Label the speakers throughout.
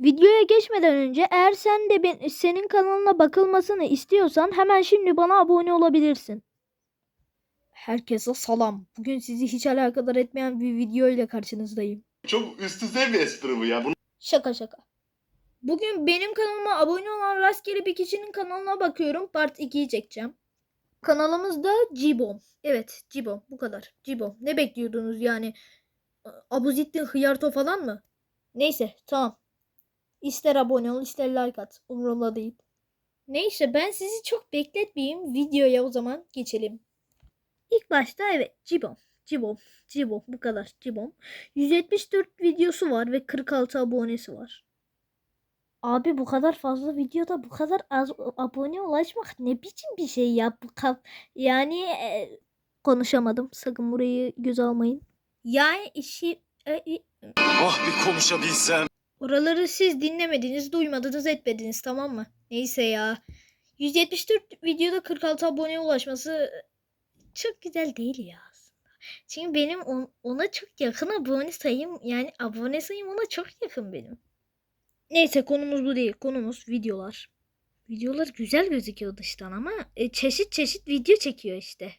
Speaker 1: Videoya geçmeden önce eğer sen de ben, senin kanalına bakılmasını istiyorsan hemen şimdi bana abone olabilirsin. Herkese salam. Bugün sizi hiç alakadar etmeyen bir video ile karşınızdayım.
Speaker 2: Çok üst düzey bir espri bu ya. Bunu
Speaker 1: Şaka şaka. Bugün benim kanalıma abone olan rastgele bir kişinin kanalına bakıyorum. Part 2'yi çekeceğim. Kanalımızda Cibom. Evet Cibom bu kadar. Cibom. Ne bekliyordunuz yani? Abuzittin Hıyarto falan mı? Neyse tamam. İster abone ol ister like at. Umurumda değil. Neyse ben sizi çok bekletmeyeyim. Videoya o zaman geçelim. İlk başta evet Cibom. Cibom. Cibom bu kadar. Cibom. 174 videosu var ve 46 abonesi var. Abi bu kadar fazla videoda bu kadar az abone ulaşmak ne biçim bir şey ya? Bu kaf- yani e, konuşamadım. Sakın burayı göz almayın. Yani işi e, e,
Speaker 3: Ah bir konuşabilsem.
Speaker 1: Oraları siz dinlemediniz, duymadınız, etmediniz tamam mı? Neyse ya. 174 videoda 46 aboneye ulaşması çok güzel değil ya aslında. Çünkü benim on- ona çok yakın abone sayım yani abone sayım ona çok yakın benim. Neyse konumuz bu değil. Konumuz videolar. Videolar güzel gözüküyor dıştan ama e, çeşit çeşit video çekiyor işte.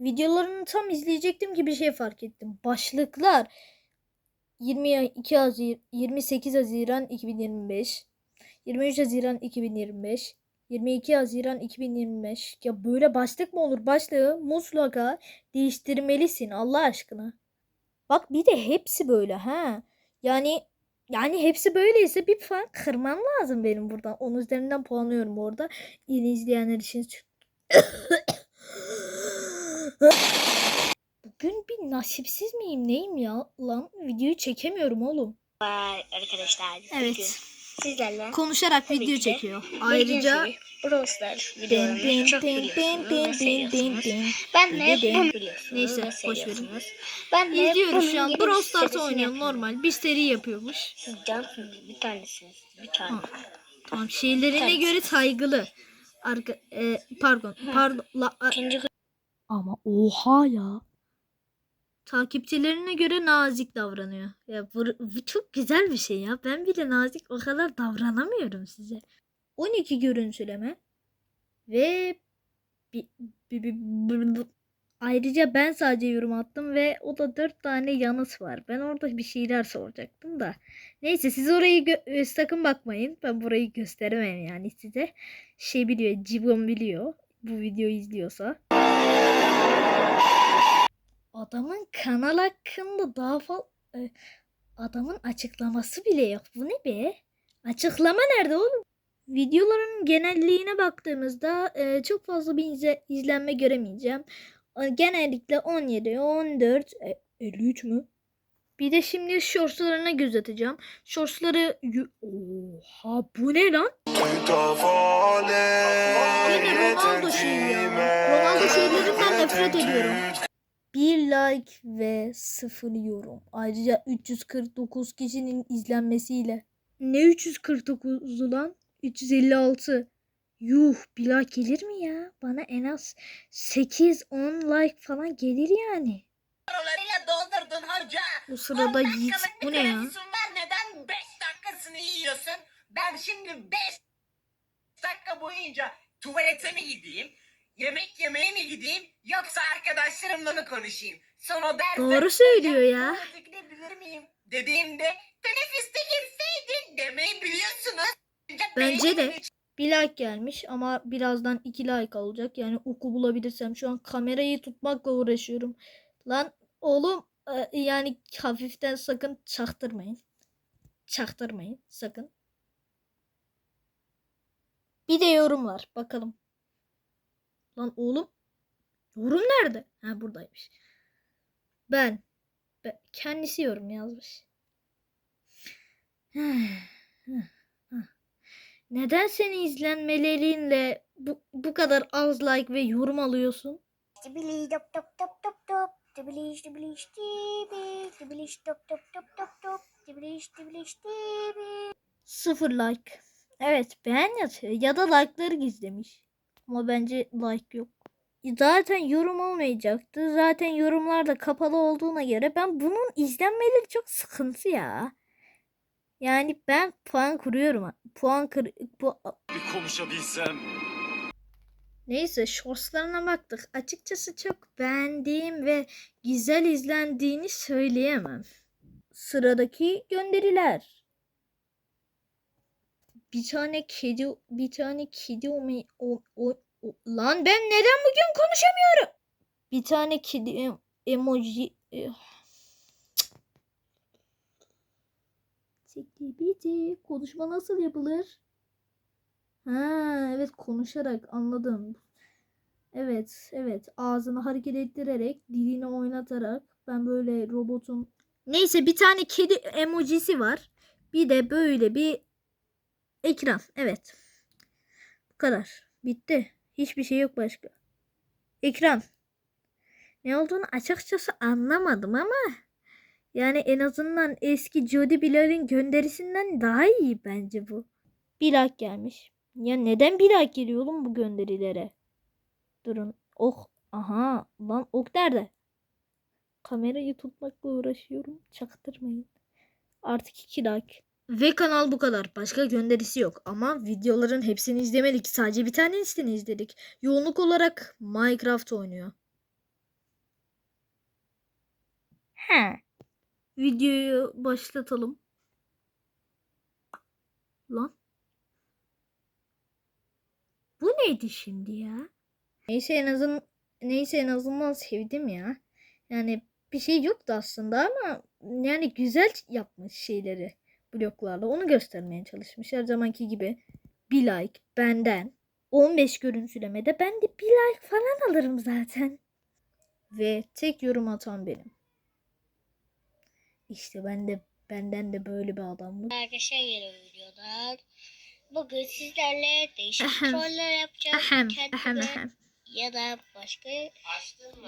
Speaker 1: Videolarını tam izleyecektim ki bir şey fark ettim. Başlıklar 22 Haziran 28 Haziran 2025 23 Haziran 2025 22 Haziran 2025 ya böyle başlık mı olur başlığı mutlaka değiştirmelisin Allah aşkına. Bak bir de hepsi böyle ha. Yani yani hepsi böyleyse bir puan kırmam lazım benim buradan. Onun üzerinden puanlıyorum orada. Yeni izleyenler için. Bugün bir nasipsiz miyim neyim ya? Lan videoyu çekemiyorum oğlum.
Speaker 4: Var arkadaşlar.
Speaker 1: Evet.
Speaker 4: Bugün sizlerle
Speaker 1: Konuşarak
Speaker 4: Tabii
Speaker 1: video
Speaker 4: ki
Speaker 1: çekiyor. Ayrıca
Speaker 4: Brawl Stars videolarını
Speaker 1: din
Speaker 4: çok
Speaker 1: din
Speaker 4: biliyorsunuz
Speaker 1: din
Speaker 4: ve
Speaker 1: din
Speaker 4: seviyorsunuz.
Speaker 1: din.
Speaker 4: Ben de
Speaker 1: Din din.
Speaker 4: bunu biliyorsunuz
Speaker 1: Neyse,
Speaker 4: ve
Speaker 1: boş verin.
Speaker 4: seviyorsunuz. Ben de
Speaker 1: İzliyoruz
Speaker 4: bunun
Speaker 1: şu an.
Speaker 4: yeni
Speaker 1: Brawl Stars
Speaker 4: serisini
Speaker 1: oynuyor
Speaker 4: yapıyorum.
Speaker 1: normal. Bir seri yapıyormuş.
Speaker 4: Siz cansınız bir tanesiniz. Bir tane.
Speaker 1: Ha. Tamam şeylerine göre saygılı. Arka, e, pardon. Pardon. La, a-
Speaker 4: İkinci
Speaker 1: ama oha ya. Takipçilerine göre nazik davranıyor. Ya bu, bu çok güzel bir şey ya. Ben bile nazik o kadar davranamıyorum size. 12 görüntüleme ve bi- bi- bi- bi- bi- ayrıca ben sadece yorum attım ve o da 4 tane yanıt var. Ben orada bir şeyler soracaktım da. Neyse siz orayı e, sakın bakmayın. Ben burayı gösteremem yani size. Şey biliyor, Cibon biliyor. Bu videoyu izliyorsa. Adamın kanal hakkında daha fazla adamın açıklaması bile yok. Bu ne be? Açıklama nerede oğlum? Videoların genelliğine baktığımızda e, çok fazla bir izle- izlenme göremeyeceğim. E, Genellikle 17, 14, e, 53 mü? Bir de şimdi shortslarına göz atacağım. Shortsları... Oha bu ne lan? Yine Ronaldo şeyi ya. Ronaldo şeylerinden nefret ediyorum. Like ve sıfır yorum. Ayrıca 349 kişinin izlenmesiyle. Ne 349'u lan? 356. Yuh bir like gelir mi ya? Bana en az 8-10 like falan gelir yani.
Speaker 5: Paralarıyla doldurdun hoca.
Speaker 1: Bu sırada Yiğit bu ne ya?
Speaker 5: Neden 5 dakikasını yiyorsun? Ben şimdi 5 dakika boyunca tuvalete mi gideyim? Yemek yemeye mi gideyim? Yoksa arkadaşlarımla mı konuşayım? Sonra derse
Speaker 1: Doğru söylüyor ya.
Speaker 5: gidebilir miyim? Dediğimde teneffüste girseydin demeyi biliyorsunuz.
Speaker 1: Bence de. Bir like gelmiş ama birazdan iki like alacak. Yani oku bulabilirsem şu an kamerayı tutmakla uğraşıyorum. Lan oğlum e, yani hafiften sakın çaktırmayın. Çaktırmayın sakın. Bir de yorum var. Bakalım. Lan oğlum. Yorum nerede? Ha buradaymış. Ben. ben kendisi yorum yazmış. Neden senin izlenmelerinle bu, bu kadar az like ve yorum alıyorsun? Sıfır like. Evet beğen yazıyor ya da like'ları gizlemiş. Ama bence like yok. Zaten yorum olmayacaktı. Zaten yorumlar da kapalı olduğuna göre ben bunun izlenmeleri çok sıkıntı ya. Yani ben puan kuruyorum. Puan kır... Bu...
Speaker 3: Bir konuşabilsem.
Speaker 1: Neyse shortslarına baktık. Açıkçası çok beğendiğim ve güzel izlendiğini söyleyemem. Sıradaki gönderiler. Bir tane kedi, bir tane kedi o, o, o, o- lan ben neden bugün konuşamıyorum? Bir tane kedi em- emoji. Çekti bitti. Konuşma nasıl yapılır? Ha evet konuşarak anladım. Evet evet ağzını hareket ettirerek dilini oynatarak ben böyle robotun neyse bir tane kedi emojisi var. Bir de böyle bir ekran. Evet. Bu kadar. Bitti. Hiçbir şey yok başka. Ekran. Ne olduğunu açıkçası anlamadım ama yani en azından eski Jody Bilal'in gönderisinden daha iyi bence bu. Bir like gelmiş. Ya neden bir like geliyor oğlum bu gönderilere? Durun. Ok. Aha. Lan ok nerede? Kamerayı tutmakla uğraşıyorum. Çaktırmayın. Artık iki like. Ve kanal bu kadar. Başka gönderisi yok. Ama videoların hepsini izlemedik. Sadece bir tanesini izledik. Yoğunluk olarak Minecraft oynuyor. He. Videoyu başlatalım. Lan. Bu neydi şimdi ya? Neyse en azın neyse en azından sevdim ya. Yani bir şey yoktu aslında ama yani güzel yapmış şeyleri bloklarla. Onu göstermeye çalışmış her zamanki gibi. Bir like benden. 15 görüntülemede ben de bir like falan alırım zaten. Ve tek yorum atan benim. İşte ben de benden de böyle bir adamlık.
Speaker 4: Arkadaşlar yeni videodan. Bugün sizlerle değişik troller yapacağız.
Speaker 1: Ahem,
Speaker 4: Kendime
Speaker 1: ahem, ahem.
Speaker 4: ya da başka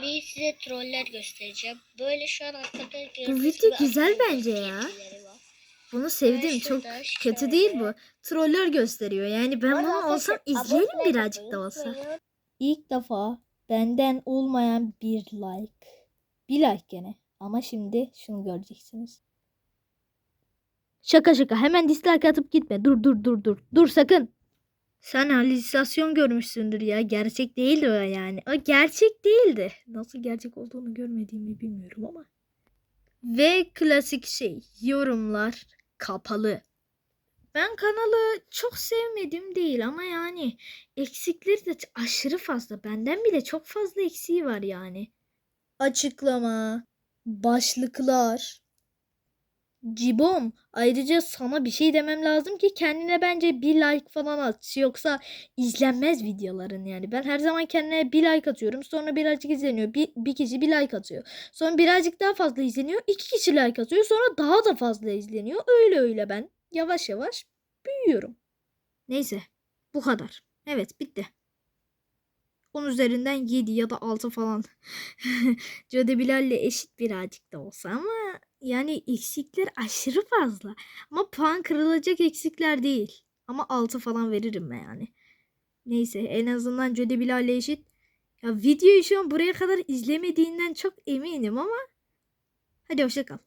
Speaker 4: bir size troller göstereceğim. Böyle şu an arkada
Speaker 1: Bu video güzel bence ya. Bunu sevdim. Çok kötü değil bu. Troller gösteriyor. Yani ben bunu olsam izleyelim birazcık da olsa. İlk defa benden olmayan bir like. Bir like gene. Ama şimdi şunu göreceksiniz. Şaka şaka hemen dislike atıp gitme. Dur dur dur dur. Dur sakın. Sen halüsinasyon görmüşsündür ya. Gerçek değildi o yani. O gerçek değildi. Nasıl gerçek olduğunu görmediğimi bilmiyorum ama. Ve klasik şey yorumlar kapalı. Ben kanalı çok sevmedim değil ama yani eksikleri de aşırı fazla. Benden bile çok fazla eksiği var yani. Açıklama, başlıklar. Cibom, ayrıca sana bir şey demem lazım ki kendine bence bir like falan at. Yoksa izlenmez videoların yani. Ben her zaman kendine bir like atıyorum. Sonra birazcık izleniyor. Bir, bir kişi bir like atıyor. Sonra birazcık daha fazla izleniyor. iki kişi like atıyor. Sonra daha da fazla izleniyor. Öyle öyle ben yavaş yavaş büyüyorum. Neyse bu kadar. Evet bitti. 10 üzerinden 7 ya da 6 falan. Jode Bilal'le eşit birazcık da olsa ama yani eksikler aşırı fazla. Ama puan kırılacak eksikler değil. Ama 6 falan veririm ben yani. Neyse en azından Jode Bilal'le eşit. Ya videoyu şu an buraya kadar izlemediğinden çok eminim ama hadi hoşça kal.